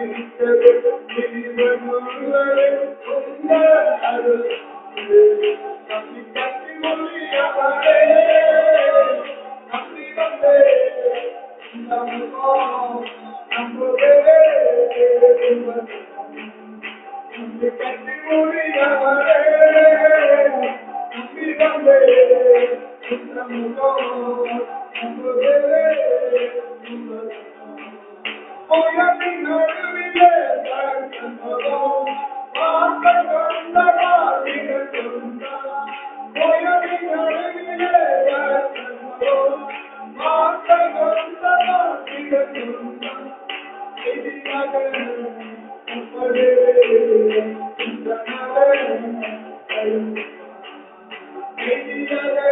you.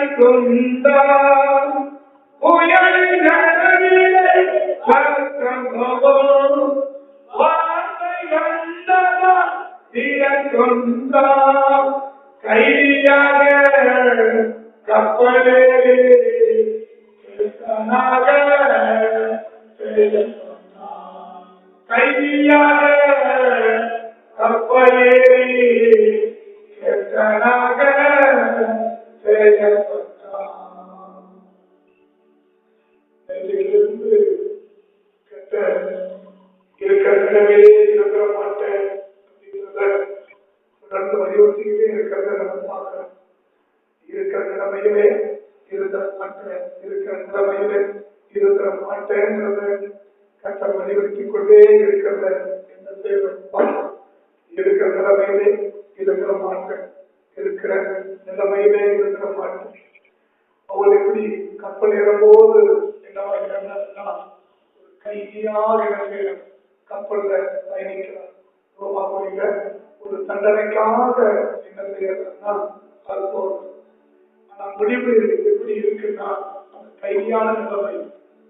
தினக்கொண்டார் உயர் நடவிலே பக்கம் வார்த்தை வந்ததா தினக்கொண்டார் கைதியாக கப்பலேறி கைதியாக தேவி கெட்டனாக செய்யப்பட்டான் இருக்கிறத நம்ம பார்க்கிறோம் இருக்கிற நிலைமையிலே இருந்த மாட்டேன் இருக்கிற நிலைமையிலே கட்ட வலியுறுத்தி கொண்டே இருக்கிறத என்ன செய்வோம் இருக்கிற நிலைமையிலே இருக்கிற மாட்டேன் இருக்கிற நிலைமையிலே இருக்கிற மாட்டேன் அவள் எப்படி கப்பல் ஏறும்போது என்னவா இருந்தா கைதியாக இருக்கிற கப்பல்ல பயணிக்கிறார் ரோமாபுரியில ஒரு தண்டனைக்காக என்ன செய்யறதுன்னா அது போறது ஆனா முடிவு எப்படி இருக்குன்னா அந்த கைதியான நிலைமை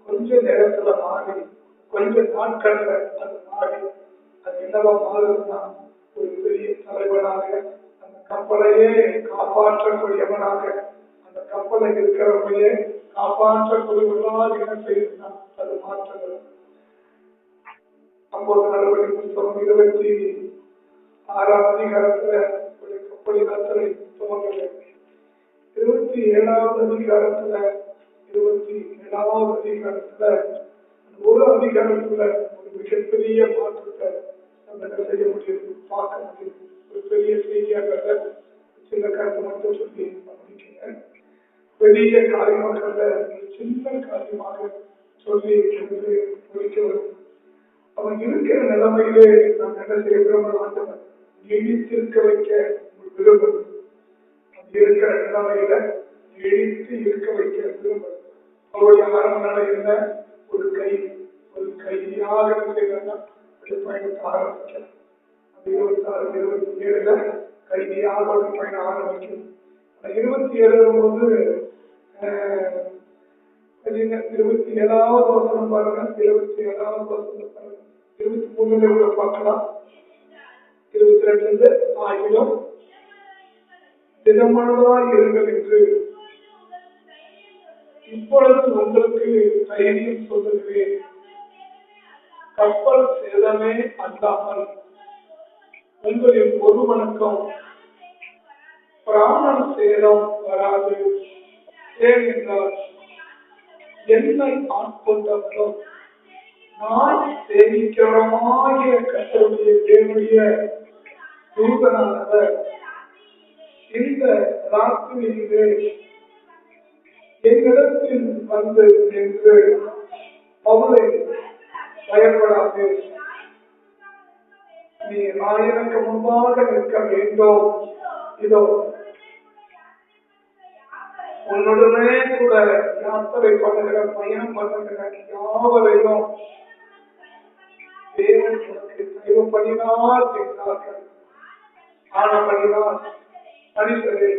கொஞ்ச நேரத்துல மாறி கொஞ்ச நாட்கள்ல அது மாறி அது என்னவா மாறுதுன்னா ஒரு பெரிய தலைவனாக அந்த கப்பலையே காப்பாற்றக்கூடியவனாக அந்த கப்பலை இருக்கிறவர்களே காப்பாற்றக்கூடியவர்களாக என்ன செய்திருந்தான்? அது மாற்றங்கள். அப்போது நடவடிக்கை புத்தகம் இருபத்தி ஆறாம் அதிகாரத்துல ஒரு கப்பலை கத்தலை துவங்கல இருபத்தி ஏழாவது அதிகாரத்துல இருபத்தி ஏழாவது அதிகாரத்துல ஒரு அதிகாரத்துல ஒரு மிகப்பெரிய மாற்றத்தை நம்மளால செய்ய முடியும் பார்க்க முடியும் ஒரு பெரிய செய்தியாக சின்ன கருத்தை மட்டும் சொல்லி பெரிய காரியமாக சின்ன காரியமாக சொல்லி என்று அவன் இருக்கிற நிலைமையிலே நாம் என்ன? செய்கிறோம் ஆண்டவன் நீடித்திருக்க வைக்க விரும்பும் இருக்கிற நிலைமையில நீடித்து இருக்க வைக்க விரும்பும் அவருடைய அரண்மனை என்ன ஒரு கை. ஒரு கையாக செய்யலாம் செய்யறதுன்னா இருபத்தி ஆறு இருபத்தி ஏழுல பயணம் ஆரம்பிக்கும் அந்த இருபத்தி ஏழு போது இருபத்தி ஏழாவது வசனம் பாருங்க இருபத்தி ஏழாவது வசனம் பாருங்க இருபத்தி மூணுல கூட பார்க்கலாம். இருபத்தி ரெண்டுல இருந்து ஆயிரம் தினமானதாய் இருங்கள் என்று இப்பொழுது உங்களுக்கு தைரியம் சொல்லுகிறேன் கப்பல் சேதமே அல்லாமல் உங்களின் ஒருவனுக்கும் வணக்கம். சேதம் வராது. ஏனென்றால் என்னை ஆட்கொண்டவரும் நான் சேமிக்கிறமாகிய கத்தருடைய தேவனுடைய தூதனானவர். இந்த ராத்திரியிலே என்னிடத்தில் வந்து என்று அவளை பயப்படாது நீ ஆயிரக்கு முன்பாக நிற்க வேண்டும். இதோ உன்னுடனே கூட யாத்திரை பண்ணுகிற பயணம் பண்ணுகிற யாவரையும் தேவன் உனக்கு தெய்வப்படினார் என்றார்கள் ஆனபடினால் மனிதரே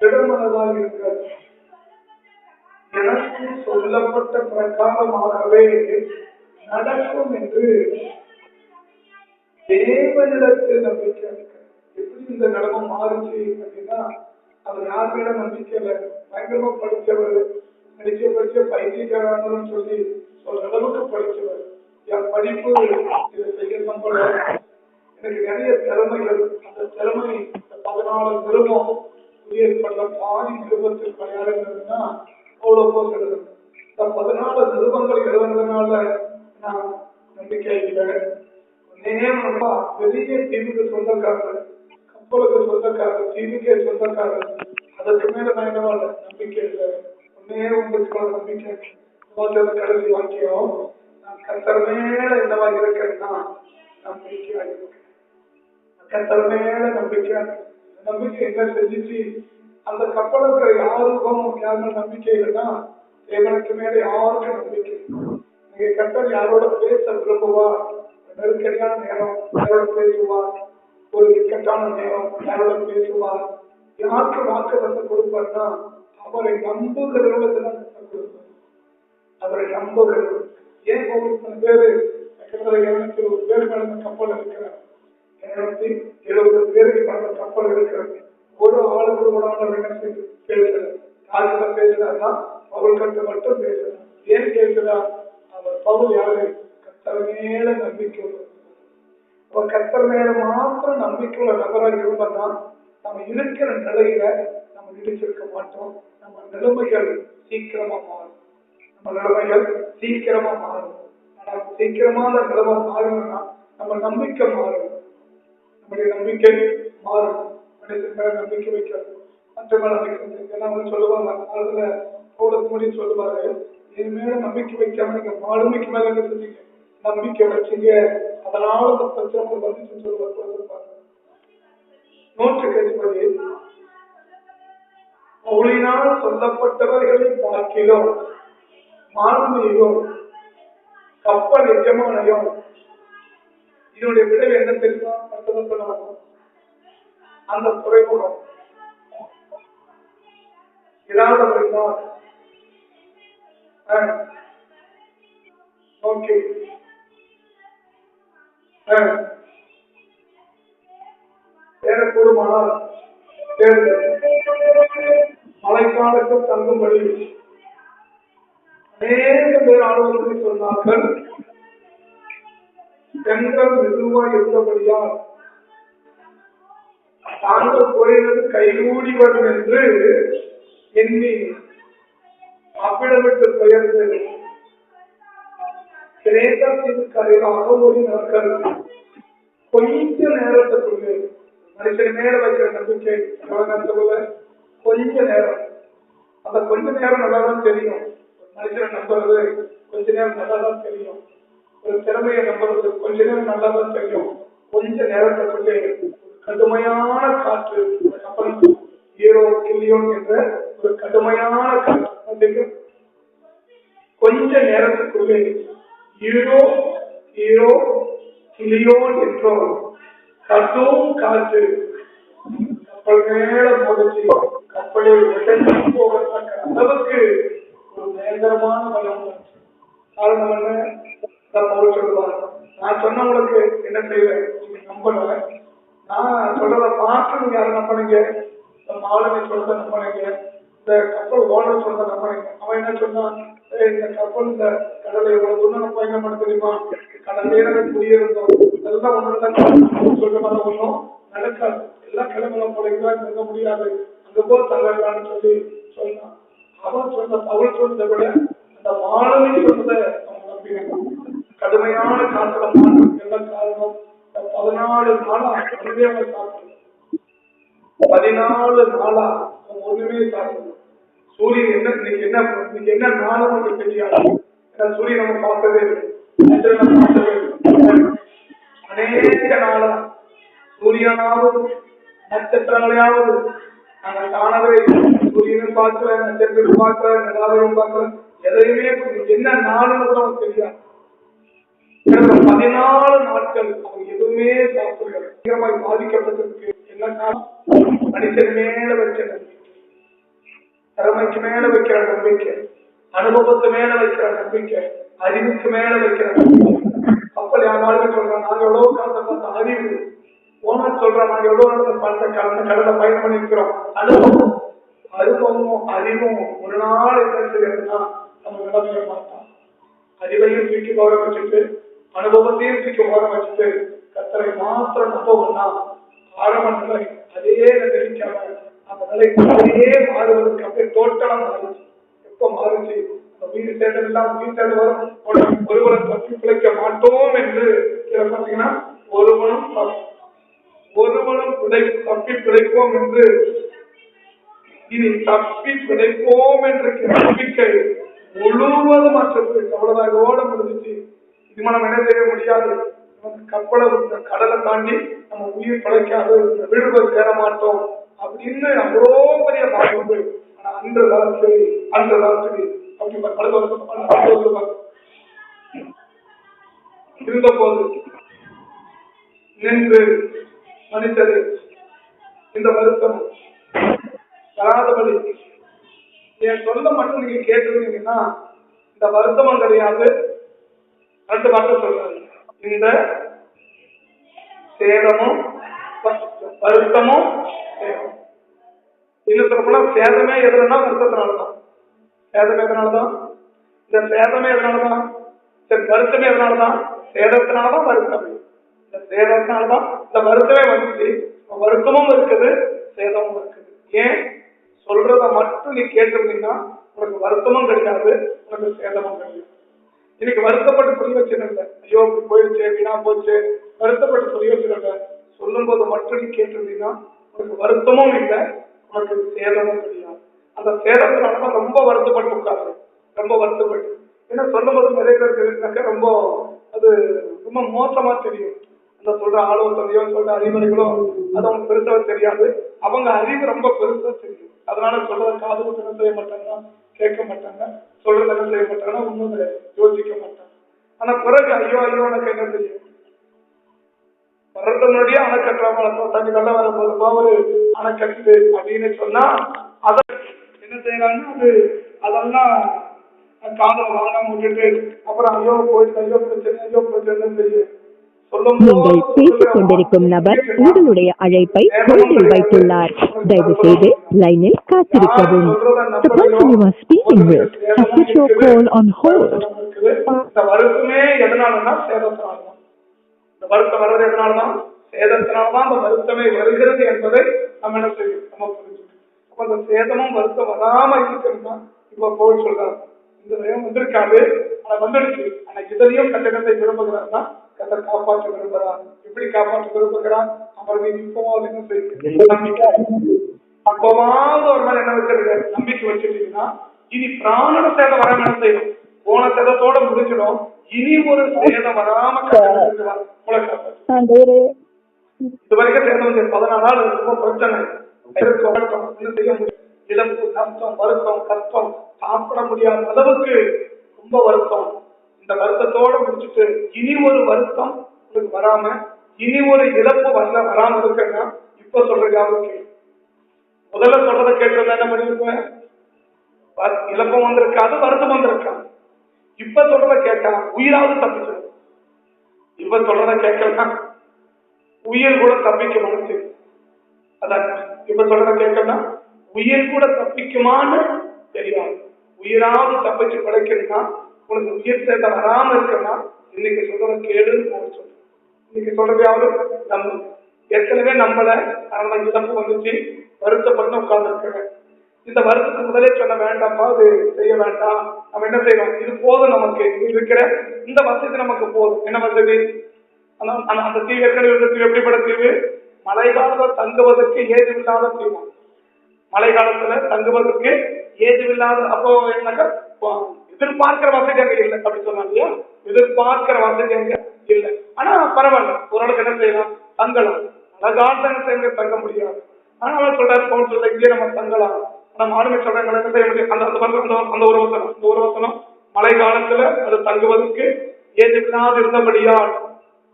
திடமனதாக இருக்கிறது எனக்கு சொல்லப்பட்ட பிரகாரமாகவே நடக்கும் என்று தேவனிடத்தில் நம்பிக்கை எப்படி இந்த நிலைமை மாறுச்சு அப்படின்னா அவர் யார் மேல நம்பிக்கையில பயங்கரமா படிச்சவர். படிச்ச படிச்ச பைத்தியக்காரன்னு சொல்லி சொல்ற அளவுக்கு படிச்சவர். என் படிப்பு இதை செய்ய நம்பல. எனக்கு நிறைய திறமைகள். அந்த திறமை பதினாலு நிருபம் புதிய பண்ண பாதி நிருபத்தில் பணியாளர்கள்னா அவ்வளவு போக்கு எழுதணும் இந்த பதினாலு நிருபங்கள் எழுதுனதுனால நான் நம்பிக்கை இல்லை நேரமா பெரிய தீவுக்கு சொந்தக்காரர் கப்பலுக்கு சொந்தக்காரர் தீவுக்கே சொந்தக்காரர் அதற்கு மேல நான் என்னவா நம்பிக்கை இல்லை ஒன்னே உங்களுக்கு ஒரு நம்பிக்கை. முதல்ல கடைசி வாக்கியம். நான் கத்தர் மேல என்னவா இருக்கேன்னா நம்பிக்கையா இருக்கேன் கத்தர் மேல நம்பிக்கை நம்பிக்கை என்ன செஞ்சுச்சு? அந்த கப்பலுக்கு யாருக்கும் யாருக்கும் நம்பிக்கை இல்லைன்னா தேவனுக்கு மேல யாருக்கும் நம்பிக்கை நீங்க கத்தர் யாரோட பேச விரும்புவார்? நெருக்கடியான நேரம் யாரோட பேசுவார்? ஒரு இக்கட்டான நேரம் யாரோட பேசுவார்? யாருக்கு வாக்கு வந்து கொடுப்பார்னா அவரை நம்புகிறவர்களுக்கு தான் கொடுப்பார். அவரை நம்புகிறது ஏன் உங்களுக்கு பேரு? கிட்டத்தட்ட இருநூத்தி ஒரு பேர் மேல கப்பல் இருக்கிறார் இருநூத்தி எழுபது பேருக்கு மேல கப்பல் இருக்கிறது. ஒரு ஆளுக்கு கூட அவர் என்ன செய்து? பேசுறார் யாருக்கிட்ட பேசுறாருன்னா பவுல் கட்டு மட்டும் பேசுறார் ஏன் கேட்கிறார் அவர் பவுல் யாரு கத்தர் மேல நம்பிக்கை உள்ளவர். அவர் கத்தர் மேல மாத்திரம் நம்பிக்கை உள்ள நபராக இருந்தோம்னா நம்ம இருக்கிற நிலையில நம்ம இடிச்சிருக்க மாட்டோம். நம்ம நிலைமைகள் சீக்கிரமா மாறும். நம்ம நிலைமைகள் சீக்கிரமா மாறும். ஆனா சீக்கிரமா அந்த நிலைமை மாறணும்னா நம்ம நம்பிக்கை மாறும். நம்முடைய நம்பிக்கை மாறும். மனிதன் மேல நம்பிக்கை வைக்கிறது மற்ற மேல நம்பிக்கை ஏன்னா அவங்க சொல்லுவாங்க அதுல போடுறதுக்கு சொல்லுவாரு. என் மேல நம்பிக்கை வைக்காம நீங்க மாலுமிக்கு மேல என்ன செஞ்சீங்க நம்பிக்கை வச்சீங்க அதனால அந்த பிரச்சனை உங்களுக்கு வந்துச்சுன்னு சொல்லுவாங்க நூற்றுக்கு அதிபதி மொழியினால் சொல்லப்பட்டவர்களை பார்க்கிறோம் மாலுமியும் கப்பல் எஜமானையும் இதனுடைய விளைவு என்ன தெரியுமா? அடுத்தது அந்த துறைமுகம். இராதவர்களால் ஓகே சேரக்கூடுமானால் மழைக்காலத்தில் தங்கும்படி அநேக பேர் ஆலோசனை சொன்னார்கள் பெண்கள் மெதுவாய் இருந்தபடியால் தாங்கள் குறைந்தது கைகூடி வரும் என்று எண்ணி அவ்விடமிட்டு பெயர்ந்து கிரேக்கத்தின் கரையாக ஓடினார்கள் கொஞ்ச நேரத்துக்குள்ளே மனுஷன் மேல வைக்கிற நம்பிக்கை எவ்வளவு கொஞ்ச நேரம். அந்த கொஞ்ச நேரம் நல்லா தான் தெரியும் மனுஷனை நம்புறது கொஞ்ச நேரம் நல்லா தான் தெரியும். ஒரு திறமையை நம்புறது கொஞ்ச நேரம் நல்லா தான் தெரியும். கொஞ்ச நேரத்துக்குள்ளே ஒரு கடுமையான காற்று கப்பல் ஏரோ கில்லியோன் என்ற ஒரு கடுமையான காற்று. அதுக்கு கொஞ்ச நேரத்துக்குள்ளே ஈரோ ஈரோ கிளியோன் என்றோம் கட்டும் காற்று கப்பல் மேல மோதிச்சு. கப்பலை உடனே போகத்தக்க அளவுக்கு ஒரு பயங்கரமான பயம் காரணம் என்ன? நான் பவுல் சொல்லுவார். நான் சொன்னவங்களுக்கு என்ன செய்வேன்? நீங்க நம்பல. நான் சொல்றத பார்த்து நீங்க யாரை நம்பினீங்க? நம்ம மாலுமி சொல்றத நம்பினீங்க. இந்த கப்பல் ஓனர் சொல்றத நம்ம அவன் என்ன சொன்னான் இந்த கப்பல் இந்த கடலை எவ்வளவு தூரம் நம்ம பயணம் பண்ண தெரியுமா? கடலே நம்ம குடியிருந்தோம் அதெல்லாம் ஒண்ணு தான் சொல்ற மாதிரி ஒண்ணும் நடக்காது. எல்லா கிளம்பலாம் போலீங்களா இருக்க முடியாது. அங்க போ தங்கலாம்னு சொல்லி சொன்னான். அவன் சொன்ன அவள் சொன்னதை விட அந்த மாணவி சொன்னதை அவங்க நம்பினான். கடுமையான காத்துல மாற்றம். எல்லாம் காரணம்? பதினாலு நாளா ஒண்ணுமே அவன் சாப்பிடல பதினாலு நாளா அவன் ஒண்ணுமே சாப்பிடல சூரியன் என்ன இன்னைக்கு என்ன இன்னைக்கு என்ன நாளும் நமக்கு தெரியாது. ஏன்னா சூரியன் நம்ம பார்த்ததே இல்லை. நம்ம பார்த்ததே அநேக நாளா சூரியனாவது நட்சத்திரங்களையாவது நாங்கள் காணவே சூரியனும் பார்க்கல நட்சத்திரம் பார்க்கல நிலாவையும் பார்க்கல. எதையுமே என்ன நாளுன்னு கூட அவனுக்கு தெரியாது. பதினாலு நாட்கள் அவன் எதுவுமே சாப்பிடல பாதிக்கப்பட்டிருக்கு. என்ன காரணம் மனுஷன் மேல வச்ச நம்பிக்கை திறமைக்கு மேல வைக்கிற நம்பிக்கை அனுபவத்து மேல வைக்கிற நம்பிக்கை அறிவுக்கு மேல வைக்கிற நம்பிக்கை. கப்பல் யாராவது சொல்றான் நாங்க எவ்வளவு காலத்தை பார்த்த அறிவு ஓனர் சொல்றோம் நாங்க எவ்வளவு காலத்தை பார்த்த கடந்த கடலை பயன் பண்ணிருக்கிறோம் அனுபவம் அனுபவமும் அறிவும் ஒரு நாள் என்ன செய்யறதுன்னா நம்ம நிலைமையை பார்த்தோம் அறிவையும் தூக்கி போக வச்சுட்டு அனுபவத்தையும் தூக்கி போக வச்சுட்டு கத்தரை மாத்திரம் நம்பவும்னா ஆரம்ப நிலை அதே நிலைக்காம அந்த நிலை அப்படியே மாறுவதற்கு அப்படியே டோட்டலா மாறுச்சு எப்ப மாறுச்சு அந்த உயிர் சேர்ந்தது எல்லாம் உயிர் சேர்ந்து வரும். உடனே ஒருவரும் தப்பி பிழைக்க மாட்டோம் என்று கீழே பார்த்தீங்கன்னா ஒருவனும் ஒருவனும் பிழை தப்பி பிழைப்போம் என்று இனி தப்பி பிழைப்போம் என்ற நம்பிக்கை முழுவதும் அற்றது அவ்வளவுதான். இதோட முடிஞ்சிச்சு. இது நம்ம என்ன செய்ய முடியாது? கப்பலை கடலை தாண்டி நம்ம உயிர் பிழைக்காது. இந்த சேர மாட்டோம். அப்படின்னு அவ்வளோ பெரிய பாதிப்பு ஆனா அந்த ராத்திரி அன்று ராத்திரி அப்படி ப- அடுத்த வருஷம் அடுத்த இருந்த போது நின்று மனிதரே இந்த வருத்தம் வராதபடி. என் சொல்ல மட்டும் நீங்க கேட்டிருந்தீங்கன்னா இந்த வருத்தமும் கிடையாது. ரெண்டு வார்த்தை சொல்றாரு இந்த சேதமும் வருத்தமும் இன்னும் சொல்லப்போனா சேதமே எதுனா வருத்தத்தினாலதான் சேதம் எதனாலதான்? இந்த சேதமே எதனாலதான்? சரி வருத்தமே எதனாலதான்? சேதத்தினாலதான் வருத்தம். இந்த சேதத்தினாலதான் இந்த வருத்தமே வந்துச்சு. வருத்தமும் இருக்குது சேதமும் இருக்குது. ஏன்? சொல்றத மட்டும் நீ கேட்டிருந்தீங்கன்னா உனக்கு வருத்தமும் கிடையாது உனக்கு சேதமும் கிடையாது. இன்னைக்கு வருத்தப்பட்டு புரிய வச்சிருந்த ஐயோ போயிடுச்சு வீணா போச்சு வருத்தப்பட்டு புரிய வச்சிருந்த சொல்லும் போது மட்டும் நீ கேட்டிருந்தீங்கன்னா உனக்கு வருத்தமும் இல்லை உனக்கு சேதமும் தெரியும் அந்த சேதத்தினாலதான் ரொம்ப வருத்தப்பட்டு உட்காரு ரொம்ப வருத்தப்பட்டு. ஏன்னா சொல்லும் போது நிறைய பேருக்கு இருந்தாக்க ரொம்ப அது ரொம்ப மோசமா தெரியும். அந்த சொல்ற ஆலோசனையோ சொல்ற அறிவுரைகளோ அது அவங்க பெருசாக தெரியாது. அவங்க அறிவு ரொம்ப பெருசா தெரியும். அதனால சொல்றத காது என்ன செய்ய மாட்டாங்க கேட்க மாட்டாங்க சொல்றத என்ன செய்ய மாட்டாங்கன்னா உண்மை யோசிக்க மாட்டாங்க. ஆனா பிறகு ஐயோ ஐயோ எனக்கு என்ன தெரியும். வர்றது முன்னாடியே தண்ணி வெள்ளம் வரும்போது ஒரு அணை கட்டுது அப்படின்னு சொன்னா அத என்ன செய்யறாங்கன்னா அது அதெல்லாம் காதல வாங்காம விட்டுட்டு அப்புறம் ஐயோ போயிட்டு ஐயோ பிரச்சனை ஐயோ பிரச்சனை நீங்கள் பேசிக் கொண்டிருக்கும் நபர் உங்களுடைய அழைப்பை ஹோல்டில் வைத்துள்ளார். தயவு செய்து லைனில் காத்திருக்கவும். The person you are speaking with has put your call on hold. இந்த வருத்தம் வர்றது எதனாலதான் சேதத்தினால்தான் அந்த வருத்தமே வருகிறது என்பதை நம்ம என்ன செய்யும் நம்ம புரிஞ்சுக்கணும். அப்ப அந்த சேதமும் வருத்தம் வராம இருக்கணும்னா இப்ப கோவில் சொல்றாரு இந்த பயம் வந்திருக்காது ஆனா வந்துடுச்சு. ஆனா இதனையும் கட்டணத்தை விரும்புகிறார்னா கதை காப்பாற்ற விரும்புகிறார். எப்படி காப்பாற்ற விரும்புகிறார்? அவர் நீ இப்போவாவது என்ன செய்யும் அப்பவாவது ஒரு மேல என்ன வச்சிருக்க நம்பிக்கை வச்சிருக்கீங்கன்னா இனி பிராணன சேதம் வராம என்ன செய்யும் போன சேதத்தோட முடிஞ்சிடும். இனி ஒரு சேதம் வராம ஆண்டவரே இது வரைக்கும் வந்து பதினாலு நாள் ரொம்ப பிரச்சனை. இழப்பு கஷ்டம் வருத்தம் கஷ்டம் சாப்பிட முடியாத அளவுக்கு ரொம்ப வருத்தம். இந்த வருத்தத்தோட முடிச்சுட்டு இனி ஒரு வருத்தம் உங்களுக்கு வராம இனி ஒரு இழப்பு வரல வராம இருக்குன்னா இப்ப சொல்ற யாருக்கு முதல்ல சொல்றதை கேட்டிருந்தா என்ன பண்ணிருப்பேன்? இழப்பம் வந்திருக்காது வருத்தம் வந்திருக்காது இப்ப சொல்றத கேட்டா உயிராவது தப்பிச்சு. இப்ப சொல்றத கேட்கலாம். உயிர் கூட தப்பிக்க மனசு. அதான் இப்ப சொல்றத கேட்கலாம் உயிர் கூட தப்பிக்குமான்னு தெரியும். உயிராவது தப்பிச்சு பிழைக்கணும்னா உனக்கு உயிர் சேர்த்த வராம இருக்குன்னா இன்னைக்கு சொல்றத கேளுன்னு போக சொல்லு. இன்னைக்கு சொல்றதையாவது நம்ம. ஏற்கனவே நம்மள அந்த இழப்பு வந்துச்சு. வருத்தப்பட்டு உட்கார்ந்து இந்த வருத்தத்துக்கு முதலே சொல்ல வேண்டாம்ப்பா அது செய்ய வேண்டாம். நம்ம என்ன செய்யணும்? இது போதும் நமக்கு. இது இருக்கிற இந்த வசதி நமக்கு போதும். என்ன வசதி அந்த அந்த- தீவு ஏற்கனவே இருந்த தீவு எப்படிப்பட்ட தீவு மழை காலத்துல தங்குவதற்கு ஏதுவில்லாத தீவு மழை காலத்துல தங்குவதற்கு ஏதுவில்லாத அப்போ என்னக்கா எதிர்பார்க்கிற வசதி அங்க இல்லை. அப்படி சொன்னாங்க இல்லையா? எதிர்பார்க்கிற வசதி அங்க இல்லை. ஆனா பரவாயில்ல. ஓரளவுக்கு என்ன செய்யலாம்? தங்கலாம். மழை தங்க முடியாது. ஆனா அவன் சொல்றாரு பவுன் சொல்ற இங்கே நம்ம தங்கலாம். அந்த மாலுமே சொல்றாங்க என்ன செய்ய முடியும் அந்த அந்த பாருங்க, அந்த அந்த ஒரு வசனம் அந்த ஒரு வசனம் மழை காலத்துல அது தங்குவதற்கு ஏதுவில்லாது இருந்தபடியால்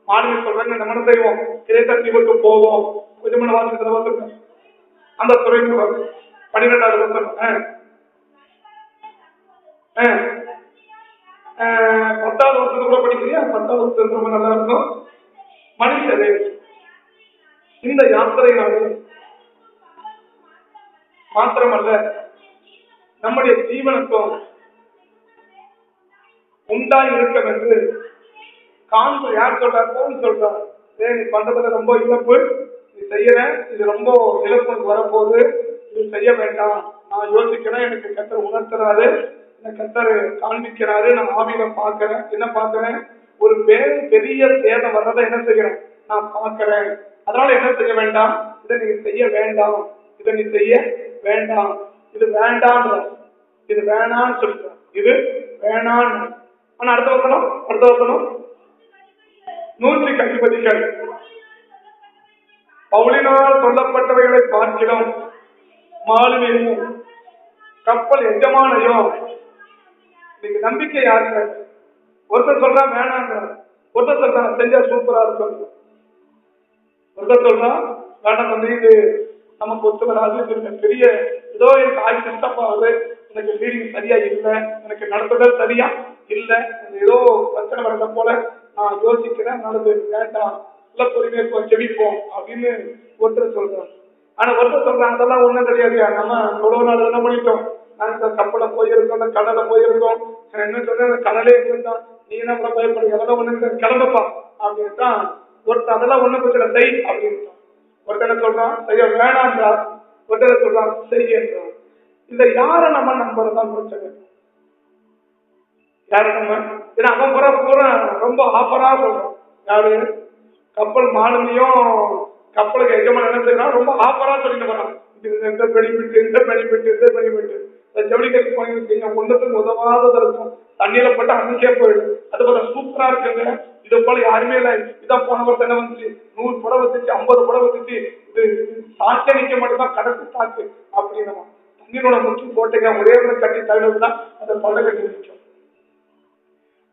மாலுமே சொல்றாங்க நம்ம என்ன செய்வோம்? கிரேக்க விட்டு போவோம். கொஞ்சம் வாசிக்கிற வசனம் அந்த துறைமுகம் பன்னிரெண்டாவது வசனம். பத்தாவது வருஷத்துக்கு கூட படிக்கிறியா? பத்தாவது வருஷம் ரொம்ப நல்லா இருக்கும். மனுஷரே இந்த யாத்திரையினாலே மாத்திரமல்ல நம்முடைய ஜீவனத்தும் உண்டாய் இருக்கும் என்று காண்பு யார் சொல்றாருன்னு சொல்றான் சொல்றார் நீ பண்றதுல ரொம்ப இழப்பு. நீ செய்யற இது ரொம்ப இழப்பு வரப்போகுது. இது செய்ய வேண்டாம். நான் யோசிக்கிறேன். எனக்கு கத்தர் உணர்த்துறாரு. என்ன கத்தர் காண்பிக்கிறாரு. நான் ஆவியில பாக்குறேன் என்ன பாக்குறேன் ஒரு பெரிய பெரிய சேதம் வர்றதை என்ன செய்யறேன் நான் பாக்குறேன் அதனால என்ன செய்ய வேண்டாம்? இதை நீ செய்ய வேண்டாம். இதை நீ செய்ய வேண்டாம். இது வேண்டாம் இது வேணான்னு சொல்லிட்டார் இது வேணான்னு ஆனா அடுத்த வசனம்? அடுத்த வசனம்? நூற்றி அதிபதிகள் பவுலினால் சொல்லப்பட்டவைகளை பார்க்கிறோம் மாலுமியும் கப்பல் எஜமானையும் இன்னைக்கு நம்பிக்கை யாருங்க? ஒருத்தர் சொல்றா வேணாங்க ஒருத்தர் சொல்றா செஞ்சா சூப்பரா இருக்கும். ஒருத்தர் சொல்றா வேண்டாம் வந்து இது நமக்கு ஒத்து வராது பெரிய ஏதோ எனக்கு ஆயுள் கஷ்டமாகுது எனக்கு ஃபீலிங் சரியா இல்லை. எனக்கு நடத்துதல் சரியா இல்லை. ஏதோ பிரச்சனை வர்றத போல நான் யோசிக்கிறேன். நல்லது வேண்டாம். நல்ல பொறுமையை ஜெபிப்போம் அப்படின்னு ஒருத்தர் சொல்றான் ஆனா ஒருத்தர் சொல்றேன் அதெல்லாம் ஒண்ணும் கிடையாது நம்ம எவ்வளவு நாள் என்ன பண்ணிட்டோம். நாங்க இந்த கப்பலை போயிருக்கோம் இந்த கடலை போயிருக்கோம் என்ன சொல்றேன் இந்த கடலே இருந்தான் நீ என்ன பண்ண பயப்படுங்க அதெல்லாம் ஒண்ணு கிளம்பப்பா. அப்படின்னு அப்படின்ட்டான் ஒருத்தர் அதெல்லாம் ஒண்ணு பிரச்சனை செய் அப்படின்னு ஒருத்தனை சொல்றான் ஐயோ வேணான்றா ஒருத்தனை சொல்றான் செய்யன்றான் இந்த யாரை நம்ம நம்புறதுதான் பிரச்சனை யாரு நம்ம? ஏன்னா அவன் புற பூரா ரொம்ப ஆஃபரா சொல்றான். யாரு? கப்பல் மாலுமியும் கப்பலுக்கு எஜமான என்ன செய்யறான் ரொம்ப ஆஃபரா சொல்லிட்டு வரான் இது இந்த பெனிஃபிட் இந்த பெனிஃபிட் இந்த பெனிஃபிட் இந்த ஜவுளிக்கடைக்கு போனீங்க ஒன்றுத்துக்கு உதவாதது இருக்கும் தண்ணியில போட்டு அன்னைக்கே போயிடும். அது போல சூப்பரா இருக்குங்க. இது போல யாருமே இல்லை. இதான் போன வருஷம் என்ன வந்துச்சு? நூறு புடவை வந்துச்சு ஐம்பது புடவை வந்துச்சு இது சாக்கே நிக்க மட்டும்தான் கடைசி சாக்கு. அப்படின்னு தண்ணீரோட முக்கி போட்டுங்க ஒரே ஒரு கட்டி தள்ளுறதுனா அதை தொண்டை கட்டி நிற்கும்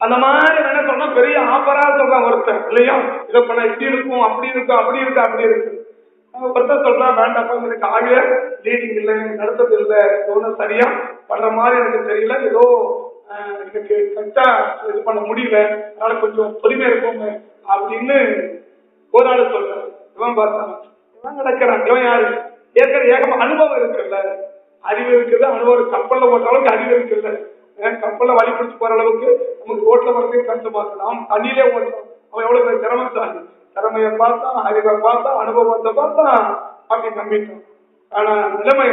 அந்த மாதிரி என்ன சொன்னா பெரிய ஆபரா சொல்றான் ஒருத்தன் இல்லையா? இதை பண்ண இப்படி இருக்கும் அப்படி இருக்கும் அப்படி இருக்கு அப்படி இருக்கு அவன் ஒருத்தன் சொல்றான் வேண்டாப்பா எனக்கு ஆகிய லீடிங் இல்லை எனக்கு நடத்தது இல்லை ஒன்றும் சரியா? பண்ற மாதிரி எனக்கு தெரியல. ஏதோ ஆஹ், எனக்கு கரெக்டா இது பண்ண முடியல. அதனால கொஞ்சம் பொறுமையா இருக்கும் அப்படின்னு ஒரு ஆள் சொல்றான் இவன் பார்த்தான் இவன் நடக்கிறான். இவன் யாரு? ஏற்கனவே ஏகமா அனுபவம் இருக்குல்ல. அறிவு இருக்குது அனுபவம் கப்பல்ல ஓட்ட அளவுக்கு அறிவு இருக்குல்ல. ஏன் கப்பல்ல வழி பிடிச்சு போற அளவுக்கு நமக்கு ரோட்ல வரதே கஷ்டமா இருக்கு. நாம் தண்ணியிலே ஓட்டணும் அவன் எவ்வளவு பெரிய திறமைசாலி. திறமையை பார்த்தா அறிவை பார்த்தா அனுபவத்தை பார்த்தா அப்படி நம்பிட்டான் ஆனா நிலைமை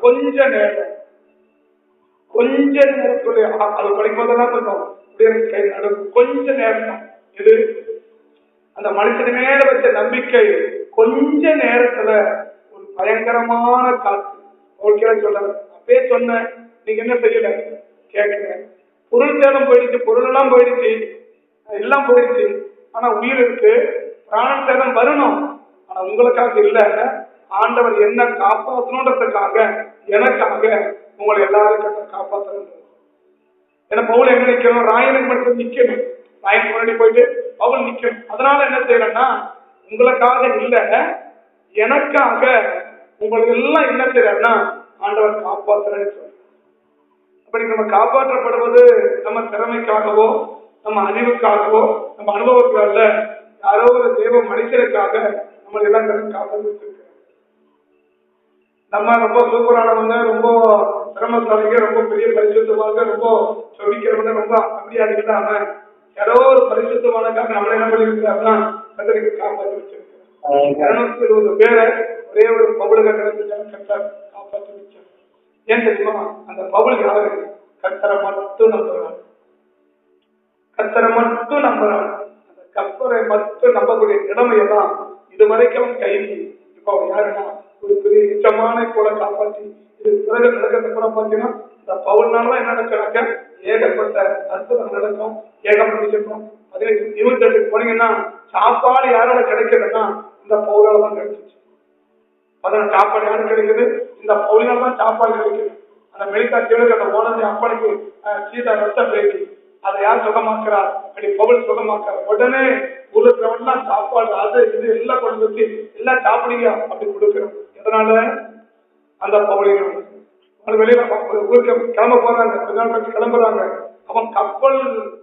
கொஞ்ச நேரம். கொஞ்ச நேரத்துடைய அது படிக்கும் போதெல்லாம் கொஞ்சம் கை நடக்கும். கொஞ்ச நேரம் தான். இது அந்த மனுஷன் மேல வச்ச நம்பிக்கை. கொஞ்ச நேரத்துல ஒரு பயங்கரமான காத்து ஓகே சொல்றாங்க அப்பயே சொன்னேன். நீங்க என்ன செய்யல? கேட்கல பொருள் சேதம் போயிடுச்சு பொருள் எல்லாம் போயிடுச்சு. எல்லாம் போயிடுச்சு. ஆனா உயிர் இருக்கு. பிராண சேதம் வரணும். ஆனா உங்களுக்காக இல்ல. ஆண்டவர் என்ன காப்பாற்றணுன்றதுக்காக எனக்காக உங்களை எல்லாருக்கும் காப்பாற்றணும் ஏன்னா பவுல் என்ன நிக்கணும்? ராயனுக்கு மட்டும் நிக்கணும். ராயனுக்கு முன்னாடி போயிட்டு பவுல் நிக்கணும். அதனால என்ன செய்யறேன்னா உங்களுக்காக இல்ல எனக்காக உங்களுக்கு எல்லாம் என்ன செய்யறாருன்னா ஆண்டவர் காப்பாத்துறேன்னு சொல்றாரு. அப்படி நம்ம காப்பாற்றப்படுவது நம்ம திறமைக்காகவோ நம்ம அறிவுக்காகவோ நம்ம அனுபவத்துக்காக யாரோ ஒரு தேவ மனுஷருக்காக நம்ம எல்லாம் வச்சிருக்கிறோம் நம்ம ரொம்ப சூப்பரானவங்க ரொம்ப திறமசாலிங்க ரொம்ப பெரிய பரிசுத்தமாக ரொம்ப சொல்லிக்கிறவங்க ரொம்ப அப்படியா இல்லாம யாரோ ஒரு பரிசுத்தமானக்காக நம்மள என்ன பண்ணிருக்கிறாருன்னா கத்தருக்கு காப்பாற்றி வச்சிருக்கிறோம் இருநூத்தி இருபது பேரை ஒரே ஒரு பவுலுக கிடந்துட்டாங்க கத்தர் காப்பாற்றி வச்சார் ஏன் தெரியுமா? அந்த பவுல் யாரு? கத்தரை மட்டும் நம்புறாரு. கத்தரை மட்டும் நம்புறாரு. கற்பனை மட்டும் நம்பக்கூடிய நிலைமையெல்லாம் இது வரைக்கும் கைது கைதி இப்ப அவன் யாருன்னா ஒரு பெரிய இச்சமான கூட காப்பாற்றி இது பிறகு நடக்கிறது கூட பாத்தீங்கன்னா இந்த பவுல்னால என்ன நடக்கிறாங்க ஏகப்பட்ட அற்புதம் நடக்கும் ஏகப்பட்ட விஷயம் அதே இருபத்தி எட்டுக்கு போனீங்கன்னா சாப்பாடு யாரால கிடைக்கிறதுன்னா இந்த பவுலால தான் கிடைச்சிச்சு. அதனால சாப்பாடு யாரும் கிடைக்குது? இந்த பவுலினால தான் சாப்பாடு கிடைக்குது. அந்த மெலிக்கா தேடுக்கு அந்த ஓனதி அப்பனுக்கு சீதா ரத்தம் பேசி அதை யார் சுகமாக்குறா அப்படி பவுல் சுகமாக்குறார். உடனே ஊருக்கிறவன்லாம் சாப்பாடு அது இது எல்லாம் கொண்டு வச்சு எல்லாம் சாப்பிடுங்க அப்படி கொடுக்கிறோம் எதனால? அந்த பவுலினம் அவன் வெளியில ஊருக்கு கிளம்ப போறாங்க. கொஞ்ச நாள் கழிச்சு கிளம்புறாங்க. அவன் கப்பல்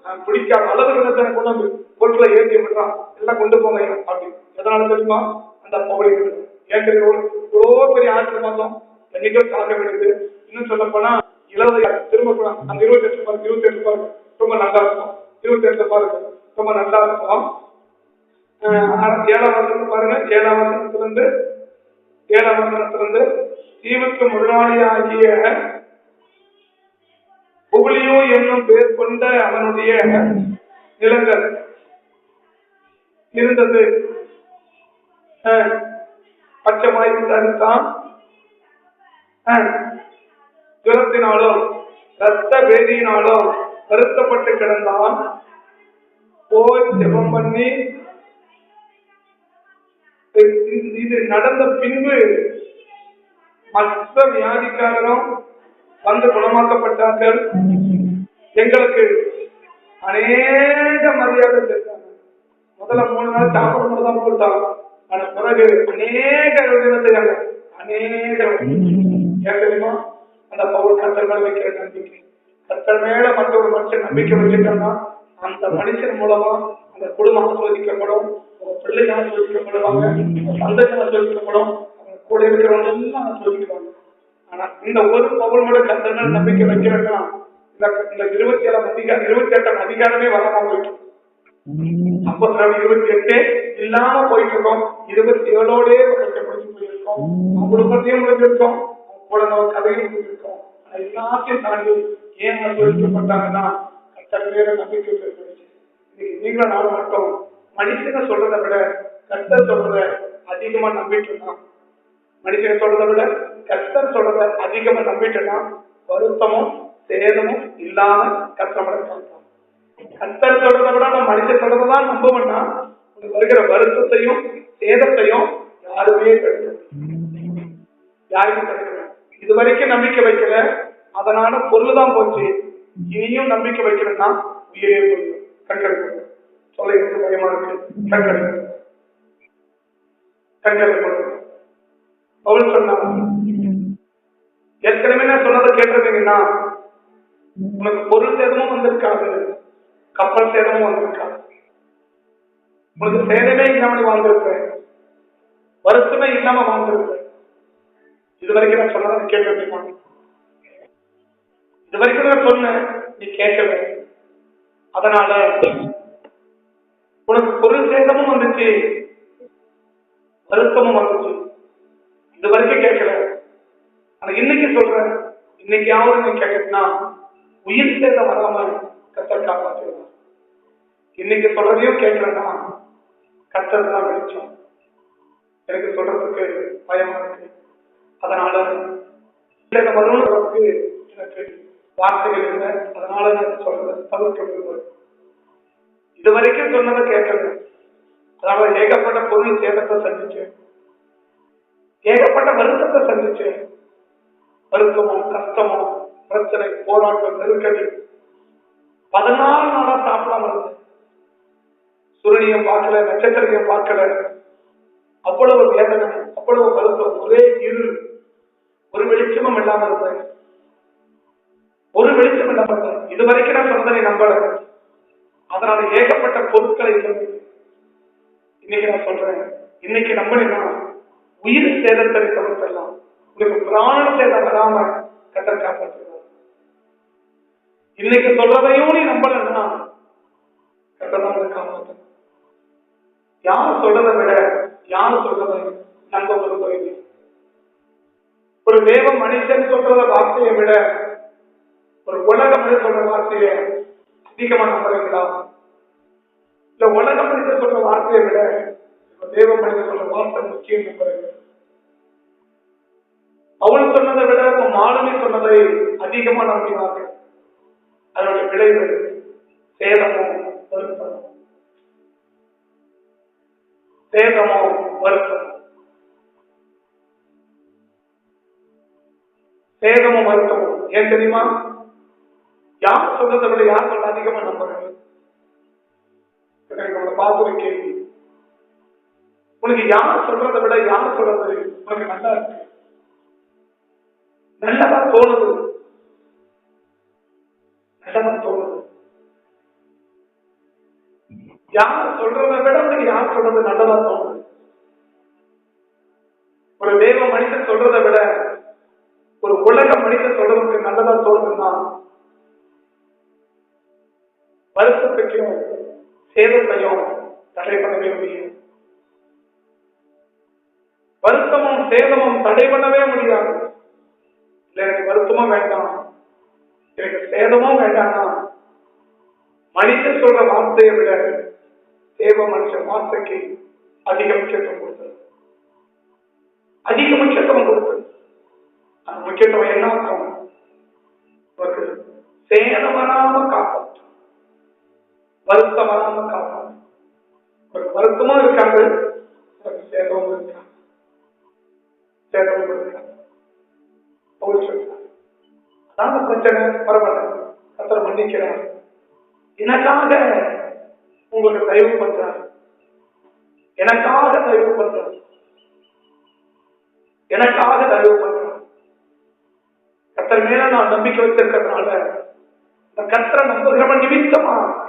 அஹ், பிடிக்காத அளவு கிணத்தை கொண்டு வந்து பொருட்களை ஏற்றி விடுறான். எல்லாம் கொண்டு போங்க அப்படி. எதனால தெரியுமா? அந்த பவுலினம் ஏன் தெரியும் இவ்வளோ பெரிய ஆட்சி பார்த்தோம். என்னைக்கோ தாக்க வேண்டியது. இன்னும் சொல்ல போனா இளவதை திரும்ப போலாம் அந்த இருபத்தி எட்டு பாருங்க இருபத்தி எட்டு பாருங்க ரொம்ப நல்லா இருக்கும். இருபத்தி ரெண்டு பாருங்க. ரொம்ப நல்லா இருக்கும். ஏழாம் வசனம் பாருங்க. ஏழாம் வசனத்திலிருந்து ஏழாம் வசனத்திலிருந்து தீவுக்கு முதலாளியாகிய புகழியோ என்னும் பேர் கொண்ட அவனுடைய நிலங்கள் இருந்தது. பச்சமாய் பச்சைமாய் தடுத்தான் ஜுரத்தினாலோ ரத்த வேதியினாலோ வருத்தப்பட்டு கிடந்தான். போய் ஜெபம் பண்ணி இது- நடந்த பின்பு மற்ற வியாதிக்காரரும் வந்து குணமாக்கப்பட்டார்கள். எங்களுக்கு அநேக மரியாதை செஞ்சாங்க முதல்ல மூணு நாள் சாப்பிடும் மட்டும் தான் கொடுத்தாங்க ஆனா பிறகு அநேக என்ன செய்யாங்க அநேக ஏன் தெரியுமா? அந்த பவுல் கட்டங்கள் வைக்கிற நம்பிக்கை. கத்தர் மேல மற்ற ஒரு மனுஷன் நம்பிக்கை வச்சுட்டோம்னா அந்த மனுஷன் மூலமா அந்த குடும்பம் ஆஸ்வதிக்கப்படும் பிள்ளைங்க பிள்ளை ஆஸ்வதிக்கப்படுவாங்க அவங்க ஆஸ்வதிக்கப்படும் கூட இருக்கிறவங்க எல்லாம் ஆஸ்வதிக்குவாங்க ஆனா இந்த ஒரு பவுல் மட்டும் கத்தர் மேல நம்பிக்கை வைக்கிறேன்னா இந்த இந்த இருபத்தி ஏழாம் அதிகாரம் இருபத்தி எட்டாம் அதிகாரமே வராம போயிட்டு. அப்போ நம்ம இருபத்தி எட்டு இல்லாம போயிட்டு இருக்கோம் இருபத்தி ஏழோடே கஷ்டப்படுத்தி போயிருக்கோம் குடும்பத்தையும் முடிஞ்சிருக்கோம் கூட நம்ம கதையும் முடிஞ்சிருக்கோம் எல்லாத்தையும் தாண்டி ஏன் அனுபவிக்கப்பட்டாங்கன்னா கத்தர் மேல நம்பிக்கை ஏற்படுச்சு இன்னைக்கு நீங்களும் நானும் மட்டும் மனுஷனை சொல்றதை விட கத்தர் சொல்றத அதிகமா நம்பிட்டோம்னா மனுஷனை சொல்றதை விட கத்தர் சொல்றத அதிகமா நம்பிட்டோம்னா வருத்தமும் சேதமும் இல்லாம கத்தமட சொல்றோம் கத்தர் சொல்றதை விட நம்ம மனுஷன் சொல்றதை தான் நம்புவோம்னா உனக்கு வருகிற வருத்தத்தையும் சேதத்தையும் யாருமே தடுக்க யாருமே தடுக்கல இது வரைக்கும் நம்பிக்கை வைக்கல. அதனால பொருள் தான் போச்சு. இனியும் நம்பிக்கை வைக்கணும்னா உயிரே போயிடும். கண்களுக்கு சொல்ல பயமா இருக்கு. கண்களுக்கு கண்களுக்கு அவள் சொன்னாங்க ஏற்கனவே நான் சொன்னதை கேட்டிருந்தீங்கன்னா உனக்கு பொருள் சேதமும் வந்திருக்காது. கப்பல் சேதமும் வந்திருக்காது. உனக்கு சேதமே இல்லாம நீ வாழ்ந்திருப்பேன் வருத்தமே இல்லாம வாழ்ந்திருப்பேன் இது வரைக்கும் நான் சொன்னதை நீ கேட்டிருந்தீங்க இது வரைக்கும் நான் சொன்னேன். நீ கேட்கவே அதனால உனக்கு பொருள் சேதமும் வந்துச்சு. வருத்தமும் வந்துச்சு. இது வரைக்கும் கேட்கல. ஆனா இன்னைக்கு சொல்றேன். இன்னைக்காவது நீ கேட்கணும்னா உயிர் சேதம் வராம கத்தர் காப்பாற்றுவார் இன்னைக்கு சொல்றதையும் கேட்கலன்னா கத்தர் தான் வெளிச்சம். எனக்கு சொல்றதுக்கு பயமா இருக்கு. அதனால இந்த வருவதற்கு எனக்கு வார்த்தைகள் இல்லை. அதனால நான் சொல்றதை இதுவரைக்கும் இது வரைக்கும் சொன்னதை கேட்கல. அதாவது ஏகப்பட்ட பொருள் சேதத்தை சந்திச்சேன். ஏகப்பட்ட வருத்தத்தை சந்திச்சேன். வருத்தமும் கஷ்டமும் பிரச்சனை போராட்டம் நெருக்கடி. பதினாலு நாளா சாப்பிடாம இருந்தேன். சூரியனையும் பார்க்கல நட்சத்திரத்தையும் பார்க்கல. அவ்வளவு வேதனை அவ்வளவு வருத்தம் ஒரே இருள். ஒரு வெளிச்சமும் இல்லாம இருந்தேன். ஒரு வெளிச்சம் இல்லாம இது வரைக்கும் நான் சொன்னதை நம்பல அதனால ஏகப்பட்ட பொருட்களை இன்னைக்கு நான் சொல்றேன். இன்னைக்கு நம்பினா உயிர் சேதத்தை தவிர்த்தலாம் உங்களுக்கு பிராண சேதம் வராம கத்தர் காப்பாற்றுவார். இன்னைக்கு சொல்றதையும் நீ நம்பலன்னா கத்தர் காப்பாற்ற யார் சொல்றதை விட யார் சொல்றதை நம்ப விரும்பவில்லை ஒரு தேவ மனுஷன் சொல்றத வார்த்தையை விட ஒரு உலகம் சொல்ற வார்த்தையை அதிகமா நம்புறீங்களா இல்ல உலக மனிதர் சொல்ற வார்த்தையை விட தேவ மனிதர் சொல்ற வார்த்தை முக்கியம் நம்புறீங்க அவள் சொன்னதை விட இப்ப மாலுமி சொன்னதை அதிகமா நம்பினார்கள் அதனுடைய விளைவு சேதமும் வருத்தம். சேதமும் வருத்தம். சேதமும் வருத்தமும் ஏன் தெரியுமா? யார் சொல்றதை விட யார் சொல்ல அதிகமா நம்புறாங்க உங்களை பார்த்து ஒரு கேள்வி. உனக்கு யார் சொல்றதை விட யார் சொல்றது உனக்கு நல்லா இருக்கு. நல்லதா தோணுது. நல்லதா தோணுது. யார் சொல்றதை விட உனக்கு யார் சொல்றது நல்லதா தோணுது? ஒரு தேவ மனிதன் சொல்றதை விட ஒரு உலக மனிதன் சொல்றதுக்கு நல்லதா தோணுதுன்னா வருத்தத்துக்கும் சேதத்தையும் தடை பண்ணவே முடியும் வருத்தமும் சேதமும் தடை பண்ணவே முடியாது. இல்ல எனக்கு வருத்தமும் வேண்டாம். எனக்கு சேதமும் வேண்டாம்னா மனிதன் சொல்ற வார்த்தையை விட தேவ மனுஷன் வார்த்தைக்கு அதிக முக்கியத்துவம் கொடுத்தது. அதிக முக்கியத்துவம் கொடுத்தது. அந்த முக்கியத்துவம் என்ன ஆகும் சேதம் வராம வருத்தம் வராம ஒரு வருத்தமும் இருக்காங்க. ஒரு சேதமும் இருக்காது சேதமும் அதான் பிரச்சனை பரவாயில்ல. கத்தரை மன்னிக்கிறார் எனக்காக உங்களுக்கு தயவு பண்றார். எனக்காக தயவு பண்றார். எனக்காக தயவு பண்றார். கத்தர் மேல நான் நம்பிக்கை வச்சிருக்கிறதுனால இந்த கத்தரை நம்புகிறவன் நிமித்தமா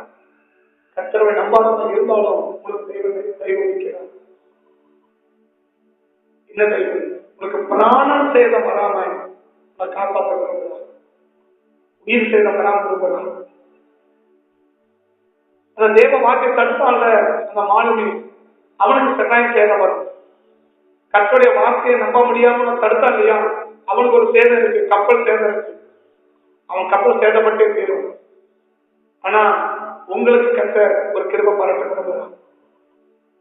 கத்தரவை நம்பாதவன் இருந்தாலும் உங்களுக்கு தெய்வ தெய்வ வைக்கிறார் தெய்வம் உங்களுக்கு பிராணம் சேதம் வராமல் நான் காப்பாற்ற உயிர் சேதம் வராமல் விரும்புகிறேன் அந்த தேவ வாக்கை தடுப்பான்ல அந்த மாலுமி அவனுக்கு கட்டாயம் சேதம் வரும் கத்தருடைய வார்த்தையை நம்ப முடியாம தடுத்தா இல்லையா? அவனுக்கு ஒரு சேதம் இருக்கு கப்பல் சேதம் இருக்கு. அவன் கப்பல் சேதப்பட்டே தீரும் ஆனா உங்களுக்கு கத்த ஒரு கிருப பாராட்ட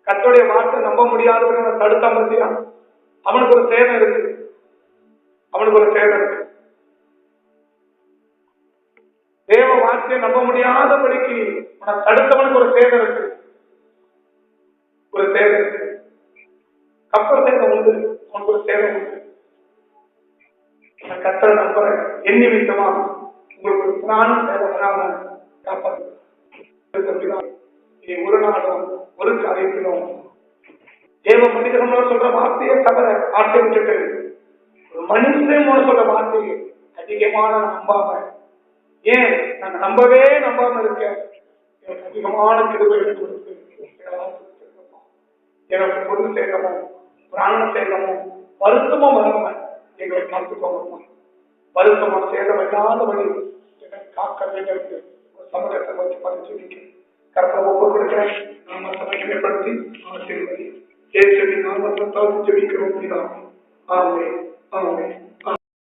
கத்தோடைய வார்த்தை நம்ப முடியாதவங்க தடுத்த மத்தியா அவனுக்கு ஒரு சேவை இருக்கு. அவனுக்கு ஒரு சேவை இருக்கு. தேவ வார்த்தையை நம்ப முடியாதபடிக்கு உனக்கு தடுத்தவனுக்கு ஒரு சேவை இருக்கு. ஒரு சேவை இருக்கு. கப்பல் சேவை உண்டு. உனக்கு ஒரு சேவை உண்டு. கத்தரை நம்புறேன். எண்ணி விட்டமா உங்களுக்கு ஒரு பிராணம் தேவை வராம காப்பாற்று இனி ஒரு நாளும் ஒரு காரியத்திலும் தேவ சொல்ற வார்த்தையை தவிர விட்டுட்டு ஒரு சொல்ற வார்த்தையை அதிகமான நம்பாம ஏன் நான் நம்பவே நம்பாம இருக்கேன்? எனக்கு அதிகமான கிருபைகளை கொடுத்து எனக்கு பொருள் சேதமும் பிராண சேதமும் வருத்தமும் வராம எங்களை காத்துக்கோங்கம்மா வருத்தமும் சேதம் இல்லாதபடி வழி காக்க வேண்டும் ಸಮುದಾಯಕ್ಕೆ ಸಂಬಂಧಪಟ್ಟಿದ್ದೀವಿ ಕರ್ತವ್ಯ ಒಬ್ಬೊಬ್ಬರಿಗೆ ನಮ್ಮ ಸಮಯಕ್ಕೆ ಪಡ್ತಿ ಸೇರಿಸಿ ಏಸು ನಾಮದ ತಾವು ಜೀವಿಕೆ ಹೋಗ್ತೀರಾ ಆಮೇಲೆ ಆಮೇಲೆ